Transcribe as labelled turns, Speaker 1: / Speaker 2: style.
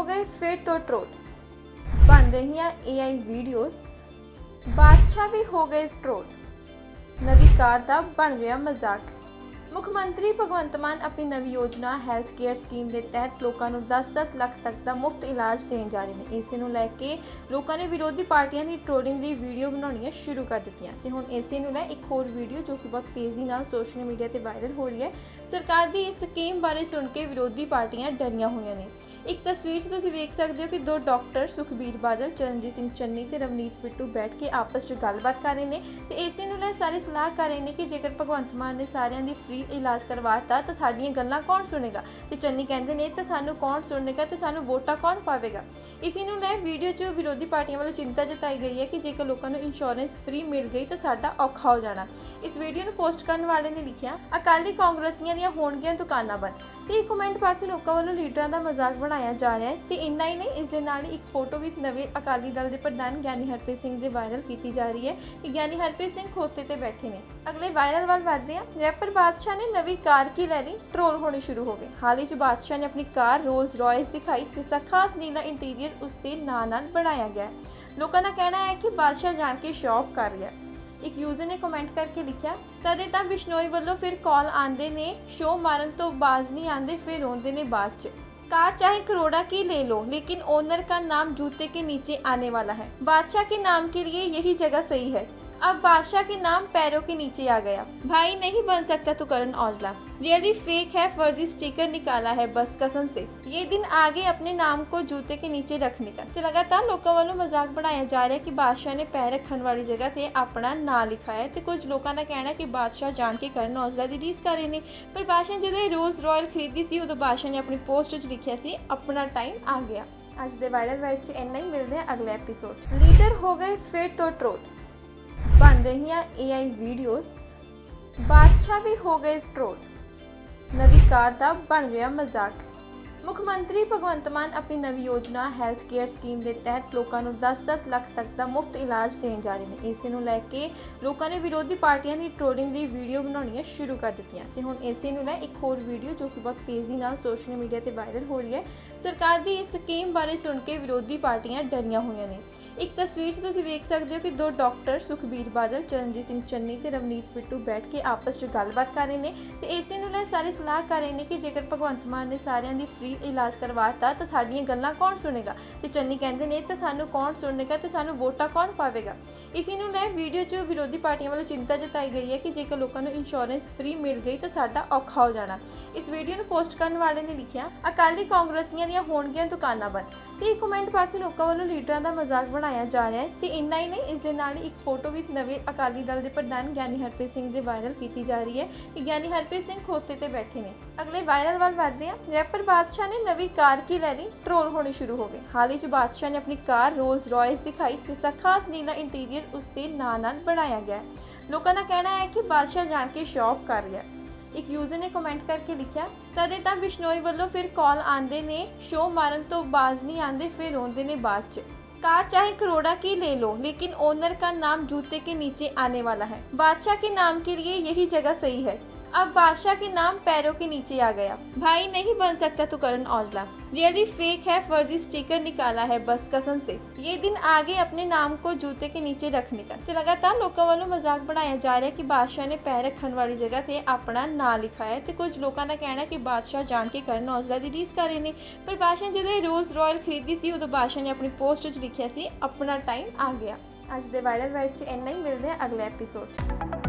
Speaker 1: ਹੋ ਗਏ, ਫਿਰ ਤੋਂ ਟ੍ਰੋਲ ਬਣ ਰਹੀਆਂ AI ਵੀਡੀਓਜ਼ ਬਾਦਸ਼ਾਹ ਵੀ ਹੋ ਗਏ ਟ੍ਰੋਲ ਨਵੀਂ ਕਾਰ ਦਾ ਬਣ ਰਿਹਾ ਮਜ਼ਾਕ। ਮੁੱਖ ਮੰਤਰੀ ਭਗਵੰਤ ਮਾਨ ਆਪਣੀ ਨਵੀਂ ਯੋਜਨਾ ਹੈਲਥ ਕੇਅਰ ਸਕੀਮ ਦੇ ਤਹਿਤ ਲੋਕਾਂ ਨੂੰ 10-10 ਲੱਖ ਤੱਕ ਦਾ ਮੁਫਤ ਇਲਾਜ ਦੇਣ ਜਾ ਰਹੇ ਨੇ। ਇਸੇ ਨੂੰ ਲੈ ਕੇ ਲੋਕਾਂ ਨੇ ਵਿਰੋਧੀ ਪਾਰਟੀਆਂ ਦੀ ਟ੍ਰੋਲਿੰਗ ਦੀ ਵੀਡੀਓ ਬਣਾਉਣੀਆਂ ਸ਼ੁਰੂ ਕਰ ਦਿੱਤੀਆਂ ਤੇ ਹੁਣ ਇਸੇ ਨੂੰ ਲੈ ਇੱਕ ਹੋਰ ਵੀਡੀਓ ਜੋ ਕਿ ਬਹੁਤ ਤੇਜ਼ੀ ਨਾਲ ਸੋਸ਼ਲ ਮੀਡੀਆ ਤੇ ਵਾਇਰਲ ਹੋ ਰਹੀ ਹੈ। ਸਰਕਾਰ ਦੀ ਇਸ ਸਕੀਮ ਬਾਰੇ ਸੁਣ ਕੇ ਵਿਰੋਧੀ ਪਾਰਟੀਆਂ ਡਰੀਆਂ ਹੋਈਆਂ ਨੇ। ਇੱਕ ਤਸਵੀਰ 'ਚ ਤੁਸੀਂ ਵੇਖ ਸਕਦੇ ਹੋ ਕਿ ਦੋ ਡਾਕਟਰ ਸੁਖਬੀਰ ਬਾਦਲ, ਚਰਨਜੀਤ ਸਿੰਘ ਚੰਨੀ ਤੇ ਰਵਨੀਤ ਬਿੱਟੂ ਬੈਠ ਕੇ ਆਪਸ 'ਚ ਗੱਲਬਾਤ ਕਰ ਰਹੇ ਨੇ ਤੇ ਇਸੇ ਨੂੰ ਲੈ ਸਾਰੇ ਸਲਾਹ ਕਰ ਰਹੇ ਨੇ ਕਿ ਜੇਕਰ ਭਗਵੰਤ ਮਾਨ ਨੇ ਸਾਰਿਆਂ ਦੀ ਫ੍ਰੀ ਇਲਾਜ ਕਰਵਾਤਾ ਤਾਂ ਸਾਡੀਆਂ ਗੱਲਾਂ ਕੌਣ ਸੁਣੇਗਾ? ਤੇ ਚੰਨੀ ਕਹਿੰਦੇ ਨੇ, ਤਾਂ ਸਾਨੂੰ ਕੌਣ ਸੁਣੇਗਾ ਤੇ ਸਾਨੂੰ ਵੋਟਾਂ ਕੌਣ ਪਾਵੇਗਾ? ਇਸੇ ਨੂੰ ਲੈ ਵੀਡੀਓ 'ਚ ਵਿਰੋਧੀ ਪਾਰਟੀਆਂ ਵੱਲੋਂ ਚਿੰਤਾ ਜਤਾਈ ਗਈ ਹੈ ਕਿ ਜੇਕਰ ਲੋਕਾਂ ਨੂੰ ਇੰਸ਼ੋਰੈਂਸ ਫ੍ਰੀ ਮਿਲ ਗਈ ਤਾਂ ਸਾਡਾ ਔਖਾ ਹੋ ਜਾਣਾ। ਇਸ ਵੀਡੀਓ ਨੂੰ ਪੋਸਟ ਕਰਨ ਵਾਲੇ ਨੇ ਲਿਖਿਆ, ਅਕਾਲੀ ਕਾਂਗਰਸੀਆਂ ਦੀਆਂ ਹੋਣਗੀਆਂ ਦੁਕਾਨਾਂ ਬੰਦ। ਤੇ ਇੱਕ ਕਮੈਂਟ ਪਾ ਕੇ ਲੋਕਾਂ ਵੱਲੋਂ ਲੀਡਰਾਂ ਦਾ ਮਜ਼ਾਕ ਬਣਾਇਆ ਜਾ ਰਿਹਾ ਹੈ ਤੇ ਇੰਨਾ ਹੀ ਨਹੀਂ, ਇਸ ਦੇ ਨਾਲ ਹੀ ਇੱਕ ਫੋਟੋ ਵੀ ਨਵੇਂ ਅਕਾਲੀ ਦਲ ਦੇ ਪ੍ਰਧਾਨ ਗਿਆਨੀ ਹਰਪ੍ਰੀਤ ਸਿੰਘ ਦੇ ਵਾਇਰਲ ਕੀਤੀ ਜਾ ਰਹੀ ਹੈ ਕਿ ਗਿਆਨੀ ਹਰਪ੍ਰੀਤ ਸਿੰਘ ਖੋਤੇ ਤੇ ਬੈਠੇ ਨੇ। ਅਗਲੇ ਵਾਇਰਲ ਵੱਲ ਵਧਦੇ ਹਾਂ। ਰੈਪਰ ਬਾਦਸ਼ਾਹ ਨੇ ਨਵੀਂ ਕਾਰ ਕੀ ਲੈ ਲਈ ਟ੍ਰੋਲ ਹੋਣੀ ਸ਼ੁਰੂ ਹੋ ਗਏ ਹਾਲ ਹੀ ਚ ਬਾਦਸ਼ਾਹ ਨੇ ਆਪਣੀ ਕਾਰ ਰੋਲਸ ਰਾਇਸ ਦਿਖਾਈ ਜਿਸ ਦਾ ਖਾਸ ਨੀਲਾ ਇੰਟੀਰੀਅਰ ਉਸ ਦੇ ਨਾਂ ਨਾਲ ਬਣਾਇਆ ਗਿਆ ਹੈ ਲੋਕਾਂ ਦਾ ਕਹਿਣਾ ਹੈ ਕਿ ਬਾਦਸ਼ਾਹ ਜਾਣ ਕੇ ਸ਼ੋਅ ਆਫ ਕਰ ਰਿਹਾ ਹੈ ਇੱਕ ਯੂਜ਼ਰ ਨੇ ਕਮੈਂਟ ਕਰਕੇ ਲਿਖਿਆ ਤਦੇ ਤਾਂ ਬਿਸ਼ਨੋਈ ਵੱਲੋਂ ਫਿਰ ਕਾਲ ਆਂਦੇ ਨੇ ਸ਼ੋਅ ਮਾਰਨ ਤੋਂ ਬਾਜ਼ ਨਹੀਂ ਆਂਦੇ ਫਿਰ ਰੋਂਦੇ ਨੇ ਬਾਅਦ ਚ कार चाहे करोड़ा की ले लो लेकिन ओनर का नाम जूते के नीचे आने वाला है बादशाह के नाम के लिए यही जगह सही है अब बादशाह के नाम पैरों के नीचे आ गया भाई नहीं बन सकता तो करण औजला रियली फेक है फर्जी स्टिकर निकाला है बस कसम से ये दिन आगे अपने नाम को जूते के नीचे रखने का ਤੇ ਲਗਾਤਾਰ ਲੋਕਾਂ ਵੱਲੋਂ ਮਜ਼ਾਕ ਬਣਾਇਆ ਜਾ ਰਿਹਾ ਕਿ ਬਾਦਸ਼ਾਹ ਨੇ ਪੈਰ ਰੱਖਣ ਵਾਲੀ ਜਗ੍ਹਾ ਤੇ ਆਪਣਾ ਨਾਂ ਲਿਖਿਆ ਹੈ ਤੇ ਕੁਝ ਲੋਕਾਂ ਦਾ ਕਹਿਣਾ ਹੈ ਕਿ ਬਾਦਸ਼ਾਹ ਜਾਣ ਕੇ ਕਰਨ ਔਜਲਾ ਦੀ ਰੀਸ ਕਰ ਰਹੇ ਨੇ ਪਰ ਬਾਦਸ਼ਾਹ ਨੇ ਜਦੋਂ ਇਹ ਰੋਜ਼ ਰਾਇਲ ਖਰੀਦੀ ਸੀ ਉਦੋਂ ਬਾਦਸ਼ਾਹ ਨੇ ਆਪਣੀ ਪੋਸਟ 'ਚ ਲਿਖਿਆ ਸੀ ਆਪਣਾ ਟਾਈਮ ਆ ਗਿਆ ਅੱਜ ਦੇ ਵਾਇਰਲ ਵਾਈਬ 'ਚ ਇੰਨਾ ਹੀ ਮਿਲਦੇ ਆ ਅਗਲੇ ਐਪੀਸੋਡ ਲੀਡਰ ਹੋ ਗਏ ਫਿਰ ਤੋਂ ਟ੍ਰੋਲ ਬਣ ਰਹੀਆਂ AI ਵੀਡੀਓਜ਼ ਬਾਦਸ਼ਾਹ ਵੀ ਹੋ ਗਏ ਟ੍ਰੋਲ ਨਵੀਂ ਕਾਰ ਦਾ ਬਣ ਰਿਹਾ ਮਜ਼ਾਕ। ਮੁੱਖ ਮੰਤਰੀ ਭਗਵੰਤ ਮਾਨ ਆਪਣੀ ਨਵੀਂ ਯੋਜਨਾ ਹੈਲਥ ਕੇਅਰ ਸਕੀਮ ਦੇ ਤਹਿਤ ਲੋਕਾਂ ਨੂੰ 10-10 ਲੱਖ ਤੱਕ ਦਾ ਮੁਫਤ ਇਲਾਜ ਦੇਣ ਜਾ ਰਹੇ ਨੇ। ਇਸੇ ਨੂੰ ਲੈ ਕੇ ਲੋਕਾਂ ਨੇ ਵਿਰੋਧੀ ਪਾਰਟੀਆਂ ਦੀ ਟ੍ਰੋਲਿੰਗ ਦੀ ਵੀਡੀਓ ਬਣਾਉਣੀਆਂ ਸ਼ੁਰੂ ਕਰ ਦਿੱਤੀਆਂ ਤੇ ਹੁਣ ਇਸੇ ਨੂੰ ਲੈ ਇੱਕ ਹੋਰ ਵੀਡੀਓ ਜੋ ਕਿ ਬਹੁਤ ਤੇਜ਼ੀ ਨਾਲ ਸੋਸ਼ਲ ਮੀਡੀਆ ਤੇ ਵਾਇਰਲ ਹੋ ਰਹੀ ਹੈ। ਸਰਕਾਰ ਦੀ ਇਸ ਸਕੀਮ ਬਾਰੇ ਸੁਣ ਕੇ ਵਿਰੋਧੀ ਪਾਰਟੀਆਂ ਡਰੀਆਂ ਹੋਈਆਂ ਨੇ। ਇੱਕ ਤਸਵੀਰ 'ਚ ਤੁਸੀਂ ਵੇਖ ਸਕਦੇ ਹੋ ਕਿ ਦੋ ਡਾਕਟਰ ਸੁਖਬੀਰ ਬਾਦਲ, ਚਰਨਜੀਤ ਸਿੰਘ ਚੰਨੀ ਤੇ ਰਵਨੀਤ ਬਿੱਟੂ ਬੈਠ ਕੇ ਆਪਸ 'ਚ ਗੱਲਬਾਤ ਕਰ ਰਹੇ ਨੇ ਤੇ ਇਸੇ ਨੂੰ ਲੈ ਸਾਰੇ ਸਲਾਹ ਕਰ ਰਹੇ ਨੇ ਕਿ ਜੇਕਰ ਭਗਵੰਤ ਮਾਨ ਨੇ ਸਾਰਿਆਂ ਦੀ ਫ੍ਰੀ ਇਲਾਜ ਕਰਵਾਤਾ ਤਾਂ ਸਾਡੀਆਂ ਗੱਲਾਂ ਕੌਣ ਸੁਣੇਗਾ? ਤੇ ਚੰਨੀ ਕਹਿੰਦੇ ਨੇ, ਤਾਂ ਸਾਨੂੰ ਕੌਣ ਸੁਣੇਗਾ ਤੇ ਸਾਨੂੰ ਵੋਟਾਂ ਕੌਣ ਪਾਵੇਗਾ? ਇਸੇ ਨੂੰ ਲੈ ਵੀਡੀਓ 'ਚ ਵਿਰੋਧੀ ਪਾਰਟੀਆਂ ਵੱਲੋਂ ਚਿੰਤਾ ਜਤਾਈ ਗਈ ਹੈ ਕਿ ਜੇਕਰ ਲੋਕਾਂ ਨੂੰ ਇੰਸ਼ੋਰੈਂਸ ਫ੍ਰੀ ਮਿਲ ਗਈ ਤਾਂ ਸਾਡਾ ਔਖਾ ਹੋ ਜਾਣਾ। ਇਸ ਵੀਡੀਓ ਨੂੰ ਪੋਸਟ ਕਰਨ ਵਾਲੇ ਨੇ ਲਿਖਿਆ, ਅਕਾਲੀ ਕਾਂਗਰਸੀਆਂ ਦੀਆਂ ਹੋਣਗੀਆਂ ਦੁਕਾਨਾਂ ਬੰਦ ਤੇ ਇੱਕ ਕਮੈਂਟ ਪਾ ਕੇ ਲੋਕਾਂ ਵੱਲੋਂ ਲੀਡਰਾਂ ਦਾ ਮਜ਼ਾਕ ਬਣਾਇਆ ਜਾ ਰਿਹਾ ਹੈ ਤੇ ਇੰਨਾ ਹੀ ਨਹੀਂ, ਇਸ ਦੇ ਨਾਲ ਹੀ ਇੱਕ ਫੋਟੋ ਵੀ ਨਵੇਂ ਅਕਾਲੀ ਦਲ ਦੇ ਪ੍ਰਧਾਨ ਗਿਆਨੀ ਹਰਪ੍ਰੀਤ ਸਿੰਘ ਦੇ ਵਾਇਰਲ ਕੀਤੀ ਜਾ ਰਹੀ ਹੈ ਕਿ ਗਿਆਨੀ ਹਰਪ੍ਰੀਤ ਸਿੰਘ ਖੋਤੇ ਤੇ ਬੈਠੇ ਨੇ। ਅਗਲੇ ਵਾਇਰਲ ਵੱਲ ਵਧਦੇ ਹਾਂ। ਰੈਪਰ ਬਾਦਸ਼ਾਹ ਨੇ ਨਵੀਂ ਕਾਰ ਕੀ ਲੈ ਲਈ ਟ੍ਰੋਲ ਹੋਣੀ ਸ਼ੁਰੂ ਹੋ ਗਏ ਹਾਲ ਹੀ ਚ ਬਾਦਸ਼ਾਹ ਨੇ ਆਪਣੀ ਕਾਰ ਰੋਲਸ ਰਾਇਸ ਦਿਖਾਈ ਜਿਸ ਦਾ ਖਾਸ ਨੀਲਾ ਇੰਟੀਰੀਅਰ ਉਸ ਦੇ ਨਾਂ ਨਾਲ ਬਣਾਇਆ ਗਿਆ ਹੈ ਲੋਕਾਂ ਦਾ ਕਹਿਣਾ ਹੈ ਕਿ ਬਾਦਸ਼ਾਹ ਜਾਣ ਕੇ ਸ਼ੋਅ ਆਫ ਕਰ ਰਿਹਾ ਹੈ ਇੱਕ ਯੂਜ਼ਰ ਨੇ ਕਮੈਂਟ ਕਰਕੇ ਲਿਖਿਆ ਤਦੇ ਤਾਂ ਬਿਸ਼ਨੋਈ ਵੱਲੋਂ ਫਿਰ ਕਾਲ ਆਂਦੇ ਨੇ ਸ਼ੋਅ ਮਾਰਨ ਤੋਂ ਬਾਜ਼ ਨਹੀਂ ਆਂਦੇ ਫਿਰ ਰੋਂਦੇ ਨੇ ਬਾਅਦ ਚ कार चाहे करोड़ा की ले लो लेकिन ओनर का नाम जूते के नीचे आने वाला है बादशाह के नाम के लिए यही जगह सही है अब बादशाह के नाम पैरों के नीचे आ गया भाई नहीं बन सकता तो करण औजला रियली फेक है फर्जी स्टिकर निकाला है बस कसम से ये दिन आगे अपने नाम को जूते के नीचे रखने का ਤੇ ਲਗਾਤਾਰ ਲੋਕਾਂ ਵੱਲੋਂ ਮਜ਼ਾਕ ਬਣਾਇਆ ਜਾ ਰਿਹਾ ਕਿ ਬਾਦਸ਼ਾਹ ਨੇ ਪੈਰ ਰੱਖਣ ਵਾਲੀ ਜਗ੍ਹਾ ਤੇ ਆਪਣਾ ਨਾਂ ਲਿਖਿਆ ਹੈ ਤੇ ਕੁਝ ਲੋਕਾਂ ਦਾ ਕਹਿਣਾ ਹੈ ਕਿ ਬਾਦਸ਼ਾਹ ਜਾਣ ਕੇ ਕਰਨ ਔਜਲਾ ਦੀ ਰੀਸ ਕਰ ਰਹੇ ਨੇ ਪਰ ਬਾਦਸ਼ਾਹ ਨੇ ਜਦੋਂ ਇਹ ਰੋਜ਼ ਰਾਇਲ ਖਰੀਦੀ ਸੀ ਉਦੋਂ ਬਾਦਸ਼ਾਹ ਨੇ ਆਪਣੀ ਪੋਸਟ 'ਚ ਲਿਖਿਆ ਸੀ ਆਪਣਾ ਟਾਈਮ ਆ ਗਿਆ ਅੱਜ ਦੇ ਵਾਇਰਲ ਵਾਈਬ 'ਚ ਇੰਨਾ ਹੀ ਮਿਲਦੇ ਆ ਅਗਲੇ ਐਪੀਸੋਡ 'ਚ